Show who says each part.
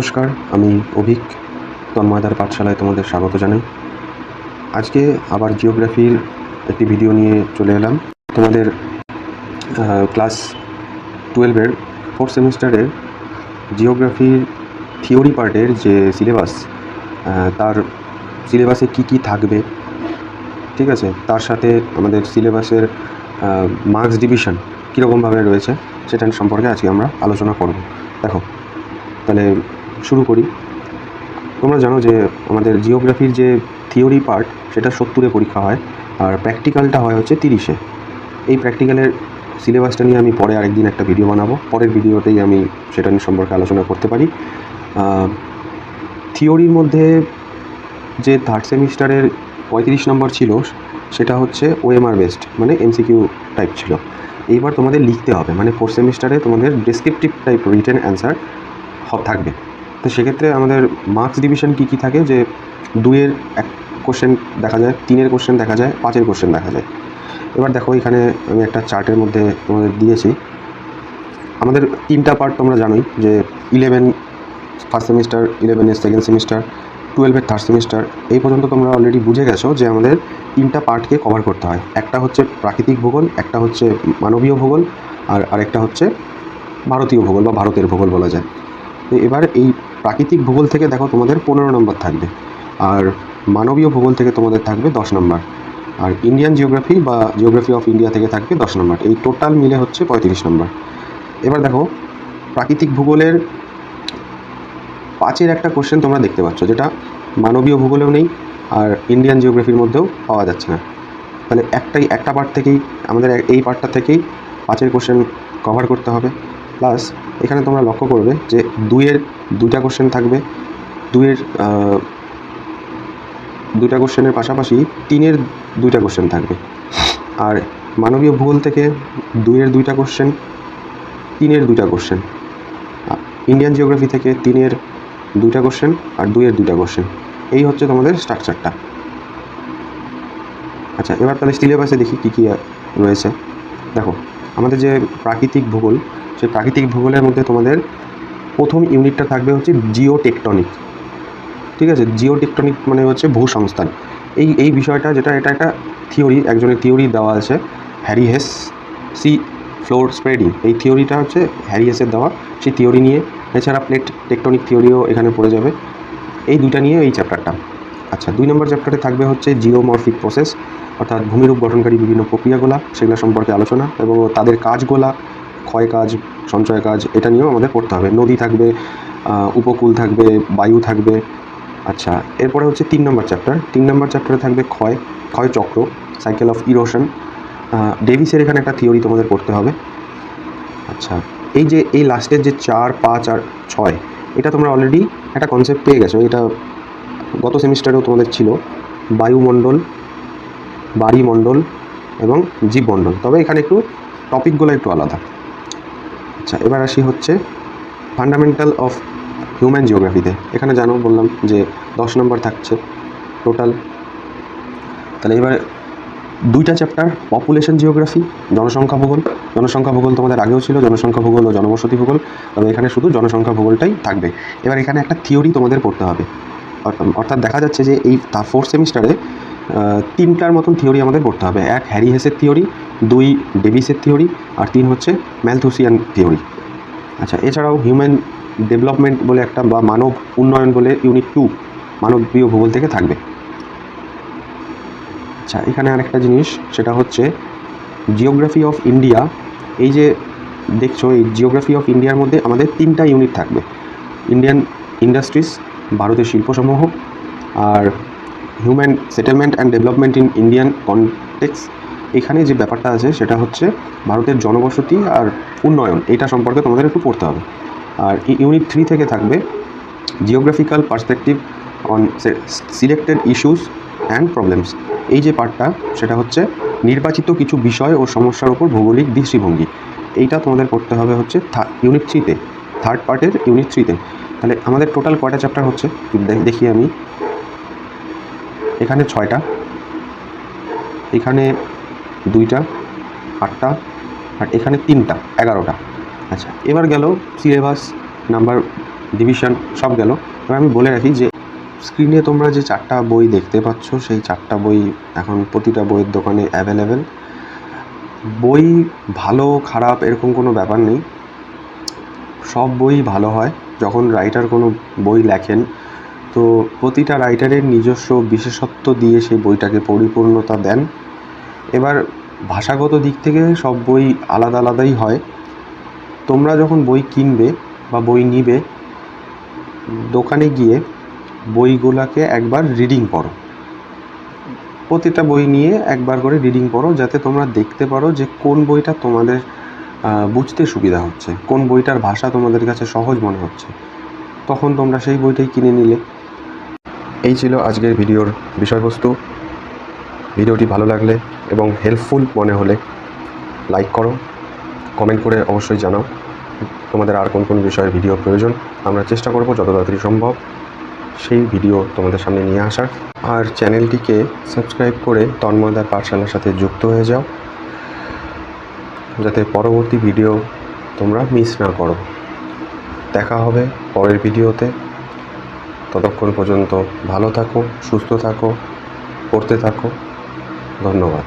Speaker 1: নমস্কার, আমি অভিক, তন্ময়দার পাঠশালায় তোমাদের স্বাগত জানাই। আজকে আবার জিওগ্রাফির একটি ভিডিও নিয়ে চলে এলাম। তোমাদের ক্লাস টুয়েলভের ফোর্থ সেমিস্টারের জিওগ্রাফির থিওরি পার্টের যে সিলেবাস তার সিলেবাসে কি কি থাকবে, ঠিক আছে? তার সাথে আমাদের সিলেবাসের মার্কস ডিভিশন কীরকমভাবে রয়েছে, সেটা সম্পর্কে আজকে আমরা আলোচনা করব। দেখো, তাহলে শুরু করি। তোমরা জানো যে আমাদের জিওগ্রাফির যে থিওরি পার্ট সেটা সত্তরে পরীক্ষা হয়, আর প্র্যাকটিক্যালটা হয় হচ্ছে তিরিশে। এই প্র্যাকটিক্যালের সিলেবাসটা নিয়ে আমি পরে আরেকদিন একটা ভিডিও বানাবো। পরের ভিডিওতেই আমি সেটা নিয়ে সম্পর্কে আলোচনা করতে পারি। থিওরির মধ্যে যে থার্ড সেমিস্টারের পঁয়ত্রিশ নম্বর ছিল, সেটা হচ্ছে ওএমআর বেসড মানে এমসিকিউ টাইপ ছিল। এইবার তোমাদের লিখতে হবে মানে ফোর্থ সেমিস্টারে তোমাদের ডেসক্রিপটিভ টাইপ রিটেন অ্যান্সার থাকবে। তো সেক্ষেত্রে আমাদের মার্কস ডিভিশন কী কী থাকে? যে দুইয়ের এক কোশ্চেন দেখা যায়, তিনের কোশ্চেন দেখা যায়, পাঁচের কোশ্চেন দেখা যায়। এবার দেখো এখানে আমি একটা চার্টের মধ্যে তোমাদের দিয়েছি। আমাদের তিনটা পার্ট তোমরা জানোই, যে ইলেভেন ফার্স্ট সেমিস্টার ইলেভেনের সেকেন্ড সেমিস্টার টুয়েলভের থার্ড সেমিস্টার এই পর্যন্ত তোমরা অলরেডি বুঝে গেছো যে আমাদের তিনটা পার্টকে কভার করতে হয়। একটা হচ্ছে প্রাকৃতিক ভূগোল, একটা হচ্ছে মানবীয় ভূগোল, আর আরেকটা হচ্ছে ভারতীয় ভূগোল বা ভারতের ভূগোল বলা যায়। তো এবার এই প্রাকৃতিক ভূগোল থেকে দেখো তোমাদের পনেরো নম্বর থাকবে। আর মানবীয় ভূগোল থেকে তোমাদের থাকবে দশ নম্বর। আর ইন্ডিয়ান জিওগ্রাফি বা জিওগ্রাফি অফ ইন্ডিয়া থেকে থাকবে দশ নম্বর। এই টোটাল মিলে হচ্ছে পঁয়ত্রিশ নম্বর। এবার দেখো, প্রাকৃতিক ভূগোলের পাঁচের একটা কোশ্চেন তোমরা দেখতে পাচ্ছ, যেটা মানবীয় ভূগোলেও নেই আর ইন্ডিয়ান জিওগ্রাফির মধ্যেও পাওয়া যাচ্ছে না। তাহলে একটাই, একটা পার্ট থেকেই, আমাদের এই পার্টটা থেকেই পাঁচের কোশ্চেন কভার করতে হবে। প্লাস এখানে তোমরা লক্ষ্য করবে যে দুইয়ের দুইটা কোশ্চেন থাকবে। দুইয়ের দুইটা কোশ্চেনের পাশাপাশি তিনের দুইটা কোশ্চেন থাকবে। আর মানবীয় ভূগোল থেকে দুইয়ের দুইটা কোশ্চেন তিনের দুইটা কোশ্চেন ইন্ডিয়ান জিওগ্রাফি থেকে তিনের দুইটা কোশ্চেন আর দুইয়ের দুইটা কোশ্চেন এই হচ্ছে তোমাদের স্ট্রাকচারটা আচ্ছা এবার তাহলে সিলেবাসে দেখি কী কী রয়েছে। দেখো, আমাদের যে প্রাকৃতিক ভূগোল সেই প্রাকৃতিক ভূগোলের মধ্যে তোমাদের প্রথম ইউনিটটা থাকবে হচ্ছে জিও টেকটনিক ঠিক আছে? জিও টেকটনিক মানে হচ্ছে ভূসংস্থান। এই এই বিষয়টা যেটা, এটা একটা থিওরি, একজনের থিওরি দেওয়া আছে, Harry Hess, sea floor spreading. এই থিওরিটা হচ্ছে হ্যারি হেসের দেওয়া। সেই থিওরি নিয়ে, এছাড়া প্লেট টেকটনিক থিওরিও এখানে পড়ে যাবে। এই দুইটা নিয়ে এই চ্যাপ্টারটা। আচ্ছা দুই নম্বর চ্যাপ্টারে থাকবে হচ্ছে জিওমরফিক প্রসেস, অর্থাৎ ভূমিরূপ গঠনকারী বিভিন্ন প্রক্রিয়াগুলো, সেগুলো সম্পর্কে আলোচনা এবং তাদের কাজগুলা ক্ষয় কাজ, সঞ্চয় কাজ, এটা নিয়েও আমাদের পড়তে হবে। নদী থাকবে উপকূল থাকবে, বায়ু থাকবে। আচ্ছা এরপরে হচ্ছে তিন নম্বর চ্যাপ্টার তিন নম্বর চ্যাপ্টারে থাকবে ক্ষয় ক্ষয় চক্র সাইকেল অফ ইরোশন ডেভিসের এখানে একটা থিওরি তোমাদের পড়তে হবে। আচ্ছা এই যে, এই লাস্টের যে চার, পাঁচ আর ছয়, এটা তোমরা অলরেডি একটা কনসেপ্ট পেয়ে গেছো। এটা গত সেমিস্টারেও তোমাদের ছিল। বায়ুমণ্ডল, বাড়িমণ্ডল এবং জীবমণ্ডল। তবে এখানে একটু টপিকগুলো একটু আলাদা। আচ্ছা এবার আসি হচ্ছে ফান্ডামেন্টাল অফ হিউম্যান জিওগ্রাফিতে এখানে জানো, বললাম যে দশ নম্বর থাকছে টোটাল তাহলে এবার দুইটা চ্যাপ্টার পপুলেশন জিওগ্রাফি জনসংখ্যা ভূগোল। জনসংখ্যা ভূগোল তোমাদের আগেও ছিল, জনসংখ্যা ভূগোল ও জনবসতি ভূগোল। তবে এখানে শুধু জনসংখ্যা ভূগোলটাই থাকবে। এবার এখানে একটা থিওরি তোমাদের পড়তে হবে। অর্থাৎ দেখা যাচ্ছে যে এই ফোর্থ সেমিস্টারে তিনটার মতন থিওরি আমাদের পড়তে হবে। এক হ্যারি হেসের থিওরি দুই ডেভিসের থিওরি আর তিন হচ্ছে ম্যালথুসিয়ান থিওরি। আচ্ছা এছাড়াও হিউম্যান ডেভেলপমেন্ট বলে একটা বা মানব উন্নয়ন বলে ইউনিট টু মানবীয় ভূগোল থেকে থাকবে। আচ্ছা এখানে আরেকটা জিনিস, সেটা হচ্ছে জিওগ্রাফি অফ ইন্ডিয়া। এই যে দেখছ, এই জিওগ্রাফি অফ ইন্ডিয়ার মধ্যে আমাদের তিনটা ইউনিট থাকবে। ইন্ডিয়ান ইন্ডাস্ট্রিজ, ভারতের শিল্পসমূহ, আর human settlement and development in Indian context এখানে যে ব্যাপারটা আছে, সেটা হচ্ছে ভারতের জনবসতি আর উন্নয়ন, এটা সম্পর্কে তোমাদের একটু পড়তে হবে। আর ইউনিট থ্রি থেকে থাকবে geographical perspective on selected issues and problems এই যে পার্টটা সেটা হচ্ছে নির্বাচিত কিছু বিষয় ও সমস্যার উপর ভৌগোলিক দৃষ্টিভঙ্গি। এইটা তোমাদের করতে হবে হচ্ছে ইউনিট থ্রিতে থার্ড পার্টের ইউনিট থ্রিতে তাহলে আমাদের টোটাল কয়টা চ্যাপ্টার হচ্ছে? দেখি আমি। এখানে ছয়টা। এখানে দুইটা, আটটা, আর এখানে তিনটা, এগারোটা। আচ্ছা এবার গেল সিলেবাস, নাম্বার ডিভিশন সব গেল। এবার আমি বলে রাখি যে স্ক্রিনে তোমরা যে চারটা বই দেখতে পাচ্ছ, সেই চারটা বই এখন প্রতিটা বইয়ের দোকানে অ্যাভেলেবেল বই ভালো, খারাপ এরকম কোনো ব্যাপার নেই। সব বই ভালো হয়। যখন রাইটার কোনো বই লেখেন, তো প্রতিটা রাইটারের নিজস্ব বিশেষত্ব দিয়ে সেই বইটাকে পরিপূর্ণতা দেন। এবার ভাষাগত দিক থেকে সব বই আলাদা আলাদাই হয়। তোমরা যখন বই কিনবে বা বই নিবে, দোকানে গিয়ে বইগুলাকে একবার রিডিং পড়ো প্রতিটা বই নিয়ে একবার করে রিডিং পড়ো যাতে তোমরা দেখতে পারো যে কোন বইটা তোমাদের বুঝতে সুবিধা হচ্ছে, কোন বইটার ভাষা তোমাদের কাছে সহজ মনে হচ্ছে। তখন তোমরা সেই বইটাই কিনে নিলে। এই ছিল আজকের ভিডিওর বিষয়বস্তু। ভিডিওটি ভালো লাগলে এবং হেল্পফুল মনে হলে লাইক করো কমেন্ট করে অবশ্যই জানাও তোমাদের আর কোন কোন বিষয়ের ভিডিও প্রয়োজন। আমরা চেষ্টা করব যত তাড়াতাড়ি সম্ভব সেই ভিডিও তোমাদের সামনে নিয়ে আসার। আর চ্যানেলটিকে সাবস্ক্রাইব করে তন্ময়দার পাঠশালার সাথে যুক্ত হয়ে যাও, যাতে পরবর্তী ভিডিও তোমরা মিস না করো। দেখা হবে পরের ভিডিওতে ততক্ষণ পর্যন্ত ভালো থাকো, সুস্থ থাকো, পড়তে থাকো। ধন্যবাদ।